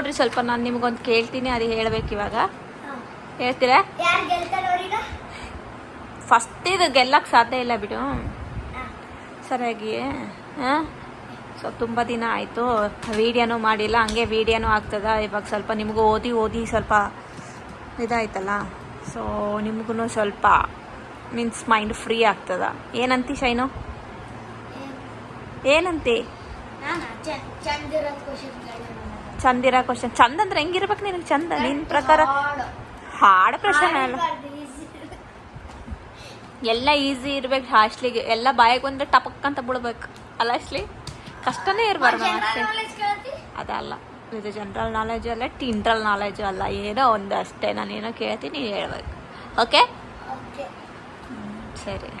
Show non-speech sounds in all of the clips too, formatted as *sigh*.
ನೋಡ್ರಿ ಸ್ವಲ್ಪ ನಾನು ನಿಮ್ಗೊಂದು ಕೇಳ್ತೀನಿ ಅದು ಹೇಳ್ಬೇಕು ಇವಾಗ. ಹೇಳ್ತೀರಾ? ಫಸ್ಟ್ ಇದು ಗೆಲ್ಲಕ್ಕೆ ಸಾಧ್ಯ ಇಲ್ಲ ಬಿಡು. ಸರಿಯಾಗಿ ಹಾಂ? ಸೊ ತುಂಬ ದಿನ ಆಯಿತು. ವೀಡಿಯೋನೂ ಮಾಡಿಲ್ಲ ಹಂಗೆ ವೀಡಿಯೋನೂ ಆಗ್ತದ. ಇವಾಗ ಸ್ವಲ್ಪ ನಿಮಗೂ ಓದಿ ಓದಿ ಸ್ವಲ್ಪ ಇದಾಯ್ತಲ್ಲ. ಸೊ ನಿಮಗೂ ಸ್ವಲ್ಪ ಮೀನ್ಸ್ ಮೈಂಡ್ ಫ್ರೀ ಆಗ್ತದ. ಏನಂತಿ ಶೈನು? ಏನಂತಿ? ನಾನು ಇರೋ ಕ್ವಶನ್ ಚಂದಿರ ಕ್ವಶನ್ ಚಂದ ಅಂದ್ರೆ ಹೆಂಗಿರ್ಬೇಕು ನಿನಗೆ ಚಂದ? ನಿನ್ನ ಪ್ರಕಾರ ಹಾಡ. ಪ್ರಶ್ನೆ ಅಲ್ಲ. ಎಲ್ಲ ಈಸಿ ಇರ್ಬೇಕು ಹಾಸ್ಟ್ಲಿಗೆ ಎಲ್ಲ ಬಾಯಿಗೆ ಒಂದು ಟಪಕ್ ಅಂತ ಬಿಡ್ಬೇಕು ಅಲ್ಲ ಅಶ್ಲಿ? ಕಷ್ಟನೇ ಇರಬಾರ್ದು ಅಷ್ಟೇ ಅದಲ್ಲ. ಇದು ಜನರಲ್ ನಾಲೆಜ್ ಅಲ್ಲ ಟಿಂಟ್ರಲ್ ನಾಲೆಜ್ ಅಲ್ಲ. ಏನೋ ಒಂದು ಅಷ್ಟೇ. ನಾನು ಏನೋ ಕೇಳ್ತೀನಿ ನೀನು ಹೇಳ್ಬೇಕು. ಓಕೆ ಸರಿ.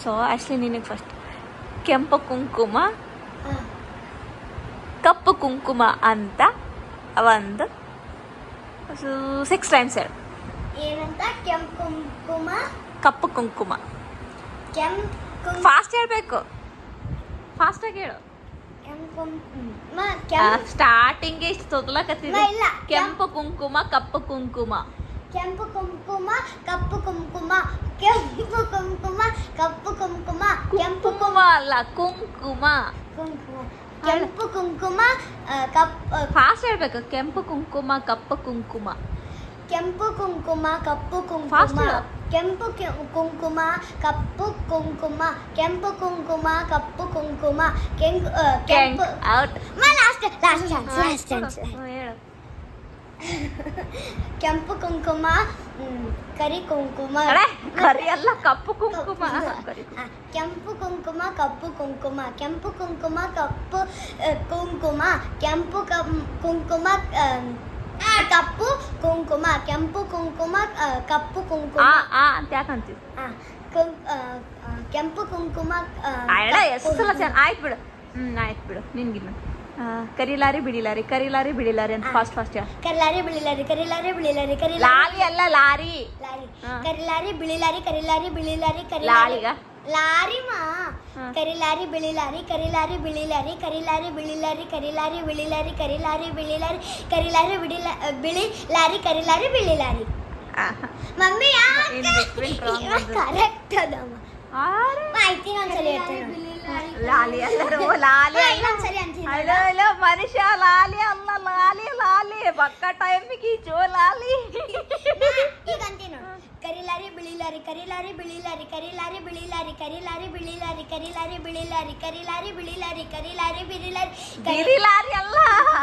ಸೊ ಅಶ್ಲಿ ನಿನಗೆ ಫಸ್ಟ್ ಕೆಂಪು ಕುಂಕುಮ ಕಪ್ಪು ಕುಂಕುಮ ಅಂತ ಒಂದು ಸಿಕ್ಸ್ ಟೈಮ್ಸ್ ಹೇಳು. ಏನಂತ? ಕೆಂಪು ಕುಂಕುಮ. ಕಪ್ಪು ಕುಂಕುಮ. ಕೆಂಪು ಕುಂ- ಫಾಸ್ಟ್ ಹೇಳಬೇಕು. ಫಾಸ್ಟಾಗಿ ಹೇಳು. ಕೆಂಪು ಕುಂಕುಮ ಕೆಂಪು ಸ್ಟಾರ್ಟಿಂಗ್ ಇಷ್ಟು ತೊದಲಕತ್ತಿದೆ ಇಲ್ಲ. ಕೆಂಪು ಕುಂಕುಮ ಕಪ್ಪು ಕುಂಕುಮ. ಕೆಂಪು ಕುಂಕುಮ ಕಪ್ಪು ಕುಂಕುಮ ಕೆಂಪು ಕುಂಕುಮ ಕಪ್ಪು ಕುಂಕುಮ ಕೆಂಪು ಕುಂಕುಮ ಅಲ್ಲ ಕುಂಕುಮ. ಕುಂಕುಮ. ಕೆಂಪು ಕುಂಕುಮ ಕಪ್ಪು ಕಪ್ ಫಾಸ್ಟ್ ಹೇಳ್ಬೇಕು. ಕೆಂಪು ಕುಂಕುಮ ಕಪ್ಪು ಕುಂಕುಮ. ಕೆಂಪು ಕುಂಕುಮ ಕಪ್ಪು ಕುಂಕುಮ ಕೆಂಪು ಕುಂಕುಮ ಕಪ್ಪು ಕುಂಕುಮ ಕೆಂಪು ಕುಂಕುಮ ಕಪ್ಪು ಕುಂಕುಮ ಕೆಂಪು ಕೆಂಪು out last last chance last chance ಹೇಳು. *laughs* ಕೆಂಪು ಕುಂಕುಮ ಕರಿ ಕುಂಕುಮ. ಕರಿ ಅಲ್ಲ ಕಪ್ಪು ಕುಂಕುಮ. ಕೆಂಪು ಕುಂಕುಮ ಕಪ್ಪು ಕುಂಕುಮ. ಕೆಂಪು ಕುಂಕುಮ ಕಪ್ಪು ಕುಂಕುಮ. ಕೆಂಪು ಕುಂಕುಮ ಕಪ್ಪು ಕುಂಕುಮ. ಕೆಂಪು ಕುಂಕುಮ ಕಪ್ಪು ಕುಂಕುಮ. ಅಂತ ಯಾಕಂತೀವಿ ಕೆಂಪು ಕುಂಕುಮ ಆಯ್ತು ಬಿಡು. ಹ್ಮ್ ಆಯ್ತು ಬಿಡು. ನಿನ್ಗಿನ್ನು. ಕರಿಲಾರಿ ಬಿಡಿಲಾರಿ ಕರಿಲಾರಿ ಬಿಡಿಲಾರಿ ಅಂತ ಫಾಸ್ಟ್ ಫಾಸ್ಟ್ ಹೇಳು ಕರಿಲಾರಿ ಬಿಳಿಲಾರಿ ಕರಿಲಾರಿ ಬಿಳಿಲಾರಿ ಕರಿಲಾರಿ. ಲಾಲಿ ಅಲ್ಲ ಲಾರಿ. ಲಾರಿ. ಕರಿಲಾರಿ ಬಿಳಿಲಾರಿ ಕರಿಲಾರಿ ಬಿಳಿಲಾರಿ ಕರಿಲಾರಿ. ಲಾಳಿಗ ಲಾರಿ ಮಾ. ಕರಿಲಾರಿ ಬಿಳಿಲಾರಿ ಕರಿಲಾರಿ ಬಿಳಿಲಾರಿ ಕರಿಲಾರಿ ಬಿಳಿಲಾರಿ ಕರಿಲಾರಿ ಬಿಳಿಲಾರಿ ಕರಿಲಾರಿ ಬಿಳಿಲಾರಿ ಕರಿಲಾರಿ ಬಿಡಿಲ ಬಿಳಿ ಲಾರಿ ಕರಿಲಾರಿ ಬಿಳಿಲಾರಿ. ಮಮ್ಮಿ. ಕರೆಕ್ಟ್ ಅದಮ್ಮ. ಆಯ್ತು ಲಾಲಿ ಅಲ್ಲ ಲಾಲಿ ಅಲ್ಲ ಇನ್ನೊಂದ್ಸಲಿ ಅಂತೀನಿ ಅಲ್ಲ ಅಲ್ಲ ಮನುಷ್ಯ ಲಾಲಿ ಅಲ್ಲ ಲಾಲಿ ಲಾಲಿ ಬಕ್ಕ ಟೈಮಿಗೆ ಜೋ ಲಾಲಿ ಈಗ ಅಂತೀನಿ ನೋಡು ಕರಿಲಾರಿ ಬಿಳಿಲಾರಿ ಕರಿಲಾರಿ ಬಿಳಿಲಾರಿ ಕರಿಲಾರಿ ಬಿಳಿಲಾರಿ ಕರಿಲಾರಿ ಬಿಳಿಲಾರಿ ಕರಿಲಾರಿ ಬಿಳಿಲಾರಿ ಕರಿಲಾರಿ ಬಿಳಿಲಾರಿ ಕರಿಲಾರಿ ಬಿಳಿಲಾರಿ ಬಿರಿ ಲಾರಿ ಅಲ್ಲ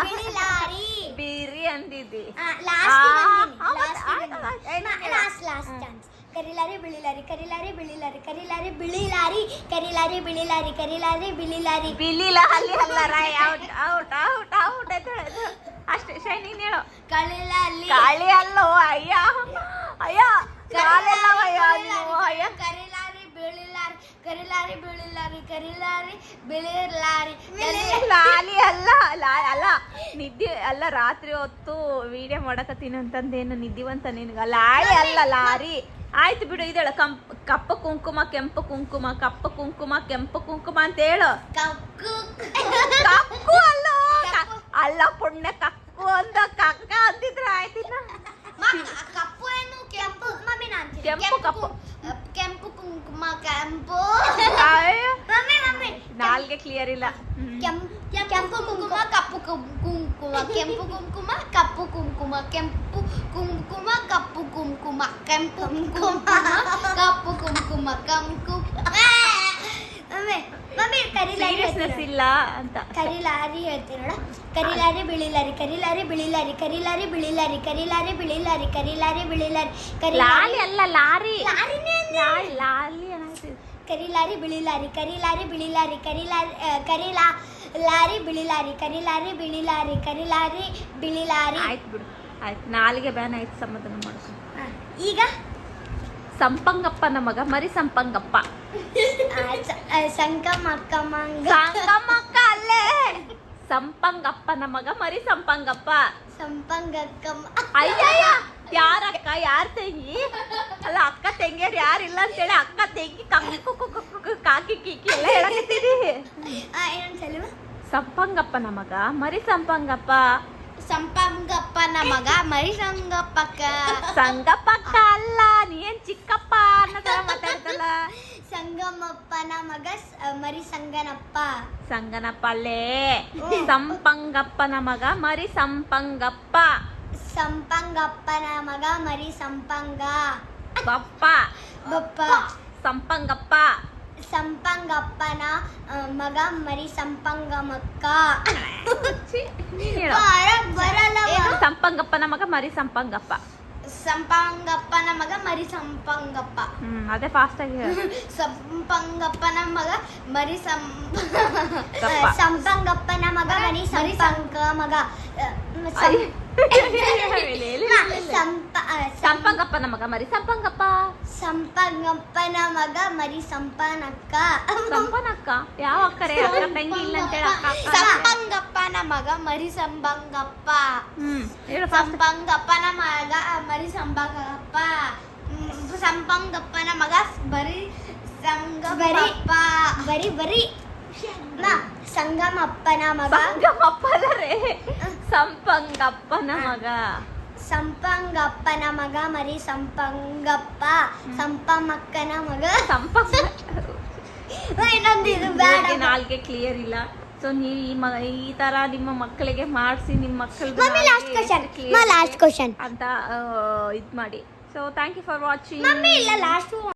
ಬಿಳಿಲಾರಿ ಬಿರಿ ಅಂದಿದ್ದಿ ಲಾಸ್ಟ್ ಆ, ಹೌದಾ? ಆಯ್ತು, ಆಯ್ತು. ಲಾಸ್ಟ್ ಲಾಸ್ಟ್ ಚಾನ್ಸ್ ಕರಿಲಾರಿ ಬಿಳಿಲಾರಿ ಕರಿಲಾರಿ ಬಿಳಿಲಾರಿ ಕರಿಲಾರಿ ಬಿಳಿಲಾರಿ ಕರಿಲಾರಿ ಬಿಳಿಲಾರಿ ಕರಿಲಾರಿ ಬಿಳಿಲಾರಿ. ಬಿಳಿ ಲಾಲಿ ಅಲ್ಲ ರಾಯ್ ಔಟ್ ಔಟ್ ಔಟ್ ಔಟ್ ಅಂತ ಹೇಳೋದು ಅಷ್ಟೇ ಶೈನಿಂಗ್ ಹೇಳು ಕಳಿಲಾಲಿ. ಕಾಳಿ ಅಲ್ಲೋ ಅಯ್ಯ ಅಯ್ಯ ಕಾಲೆಲ್ಲ ಅಯ್ಯ ನೀವು ಅಯ್ಯ ಕರಿಲಾರಿ ಕರಿಲಾರಿ ಬೆಳಿಲಾರಿ ಕರಿಲಾರಿ ಬಿಳಿಲಾರಿ ಲಾಲಿ ಅಲ್ಲ ಲಾ- ಅಲ್ಲ. ನಿದ್ದೆ ಅಲ್ಲ ರಾತ್ರಿ ಹೊತ್ತು ವಿಡಿಯೋ ಮಾಡಕತ್ತೀನಿ ಅಂತಂದೇನು ನಿದ್ದಿವಂತ ನಿನ್ಗ? ಲಾರಿ ಅಲ್ಲ ಲಾರಿ. ಆಯ್ತು ಬಿಡು ಇದೇಳ. ಕಂಪ್ ಕಪ್ಪ ಕುಂಕುಮ ಕೆಂಪು ಕುಂಕುಮ ಕಪ್ಪ ಕುಂಕುಮ ಕೆಂಪು ಕುಂಕುಮ ಅಂತ ಹೇಳು ಕಕ್ಕು ಕಕ್ಕು ಅಲ್ಲೋ ಕ- ಅಲ್ಲ ಪುಣ್ಯ ಕಕ್ಕು ಅಂತ ಕಕ್ಕ ಅಂತಿದ್ರೆ ಆಯ್ತಿನ ಮ- ಕಪ್ಪು ಏನು ಕೆಂಪು ಮಮ್ಮಿ ನಾನು ಅಂತೀನಿ. ಕೆಂಪು, ಕಪ್ಪು. ಕುಂ- ಕೆಂಪು ಕುಂಕುಮ ಕೆಂಪು ಅಯ್ಯ, ಮಮ್ಮಿ ಮಮ್ಮಿ ನಾಲ್ಗೆ ಕ್ಲಿಯರ್ ಇಲ್ಲ. ಕೆಂಪು ಕುಂಕುಮ ಕಪ್ಪು ಕುಂಕುಮ ಕೆಂಪು ಕುಂಕುಮ ಕಪ್ಪು ಕುಂಕುಮ ಕೆಂಪು ಕುಂಕುಮ ಕಪ್ಪು ಕುಂಕುಮ ಕೆಂಪು ಕುಂಕುಮ ಕಪ್ಪು ಕುಂಕುಮ ಕಂಕು ಸೀರಿಯಸ್ನೆಸ್ ಇಲ್ಲ ಅಂತ. ಕರಿಲಾರಿ ಹೇಳ್ತೀನಿ ನೋಡ? ಕರಿಲಾರಿ ಬಿಳಿಲಾರಿ ಕರಿಲಾರಿ ಬಿಳಿಲಾರಿ ಕರಿಲಾರಿ ಬಿಳಿಲಾರಿ ಕರಿಲಾರಿ ಬಿಳಿಲಾರಿ ಕರಿಲಾರಿ ಬಿಳಿಲಾರಿ ಲಾಲಿ ಅಲ್ಲ ಲಾರಿ. ಲಾರಿನೇ ಅಂದೆ. ಕರಿಲಾರಿ ಬಿಳಿಲಾರಿ ಕರಿಲಾರಿ ಬಿಳಿಲಾರಿ ಕರಿಲಾರಿ ಕರಿಲಾ ಲಾರಿ ಬಿಳಿಲಾರಿ ಕರಿಲಾರಿ ಬಿಳಿಲಾರಿ ಕರಿಲಾರಿ ಬಿಳಿಲಾರಿ. ಆಯ್ತು ಬಿಡು. ಆಯ್ತು. ನಾಲಿಗೆ ಬ್ಯಾನ್ ಆಯ್ತು ಸಮಾಧಾನ ಮಾಡ್ಕೊ. ಈಗ? ಸಂಪಂಗಪ್ಪನ ಮಗ ಮರಿ ಸಂಪಂಗಪ್ಪ. ಆ, ಸ- ಆ, ಸಂಕಮಕ್ಕಮಂಗ. ಸಂಗಮಕ್ಕ ಅಲ್ಲೇ. ಸಂಪಂಗಪ್ಪನ ಮಗ ಮರಿ ಸಂಪಂಗಪ್ಪ. ಸಂಪಂಗಕ್ಕಮ್ಮ ಅಯ್ಯಯ್ಯ. ಯಾರಕ್ಕ? ಯಾರ ತಂಗಿ? ಅಲ್ಲ ಅಕ್ಕ ತಂಗಿಯರು ಯಾರಿಲ್ಲ ಅಂತೇಳಿ ಅಕ್ಕ ತಂಗಿ ಕುಕು ಕಾಕಿ ಕಿಕ್ಕಿ ಎಲ್ಲ ಹೇಳಕತ್ತೀರಿ ಸಂಪಂಗಪ್ಪ ನಮಗ ಮರಿ ಸಂಪಂಗಪ್ಪ. ಸಂಪಂಗಪ್ಪನ ಮಗ ಮರಿ ಸಂಗಪ್ಪಕ್ಕ. ಸಂಗಪ್ಪಕ್ಕ ಅಲ್ಲ ನೀನ್ ಚಿಕ್ಕಪ್ಪ ಅನ್ನೋದರ ಮಾತಾಡ್ತಲ್ಲ. ಸಂಗಮಪ್ಪನ ಮಗ ಮರಿ ಸಂಗನಪ್ಪ. ಸಂಗನಪ್ಪ ಅಲ್ಲೇ. ಸಂಪಂಗಪ್ಪನ ಮಗ ಮರಿ ಸಂಪಂಗಪ್ಪ. ಸಂಪಂಗಪ್ಪನ ಮಗ ಮರಿ ಸಂಪಂಗ. ಬಪ್ಪ. ಬಪ್ಪ. ಸಂಪಂಗಪ್ಪ. ಸಂಪಂಗಪ್ಪನ ಮಗ ಮರಿ ಸಂಪಂಗಮಕ್ಕ ನೀನ್. ಹೇಳು. ಸಂಪಂಗಪ್ಪನ ಮಗ ಮರಿ ಸಂಪಂಗಪ್ಪ? ಸಂಪಂಗಪ್ಪನ ಮಗ ಮರಿ ಸಂಪಂಗಪ್ಪ. ಹ್ಮ್ ಅದೇ ಫಾಸ್ಟ್ ಆಗಿ ಹೇಳು. ಸಂಪಂಗಪ್ಪನ ಮಗ ಮರಿ ಸಂ ಗಪ್ಪ. ಸಂಪಂಗಪ್ಪನ ಮಗ ಮರಿ ಸಂಪಂಗ ಮಗ. ಆ, ಸಂ- ಅಯ್ಯ. ಸಂಪಂಗಪ್ಪನ ಮಗ ಮರಿ ಸಂಪಂಗಪ್ಪ. ಸಂಪಂಗಪ್ಪನ ಮಗ ಮರಿ ಸಂಪನಕ್ಕ. ಸಂಪನಕ್ಕ? ಯಾವ ಅಕ್ಕರೆ? ಅಕ್ಕ ತಂಗಿ ಇಲ್ಲ ಅಂತ ಹೇಳ ಸಂಪಂಗಪ್ಪನ ಮಗ ಮರಿ ಸಂಪಂಗಪ್ಪ. ಸಂಪಂಗಪ್ಪನ ಮಗ ಮರಿ ಸಂಪಂಗಪ್ಪ. ಸಂಪಂಗಪ್ಪನ ಮಗ ಬರಿ ಸಂಗಮಪ್ಪ ಬರಿ ಬರಿ. ಸಂಗಮಪ್ಪನ ಮಗ. ಸಂಗಮಪ್ಪನ ರೇ. ಸಂಪಂಗಪ್ಪನ ಮಗ. ಸಂಪಂಗಪ್ಪನ ಮಗ ಮರಿ ಸಂಪಂಗಪ್ಪ. ಸಂಪಮ್ಮಕ್ಕನ ಮಗ. ಸಂಪಂಗ ಇನ್ನೊಂದು ಇದು ಬೇಡ ನಾಲ್ಗೆ ಕ್ಲಿಯರ್ ಇಲ್ಲ. ಸೊ ನೀವು ಈ ಮ ಈ ತರ ನಿಮ್ಮ ಮಕ್ಕಳಿಗೆ ಮಾಡಿಸಿ ನಿಮ್ಮ ಮಕ್ಕಳಿಗೆ ಲಾಸ್ಟ್ ಕ್ವಶನ್ ಲಾಸ್ಟ್ ಕ್ವಶನ್ ಅಂತ ಇದು ಮಾಡಿ. So thank you for watching ಇಲ್ಲ ಲಾಸ್ಟ್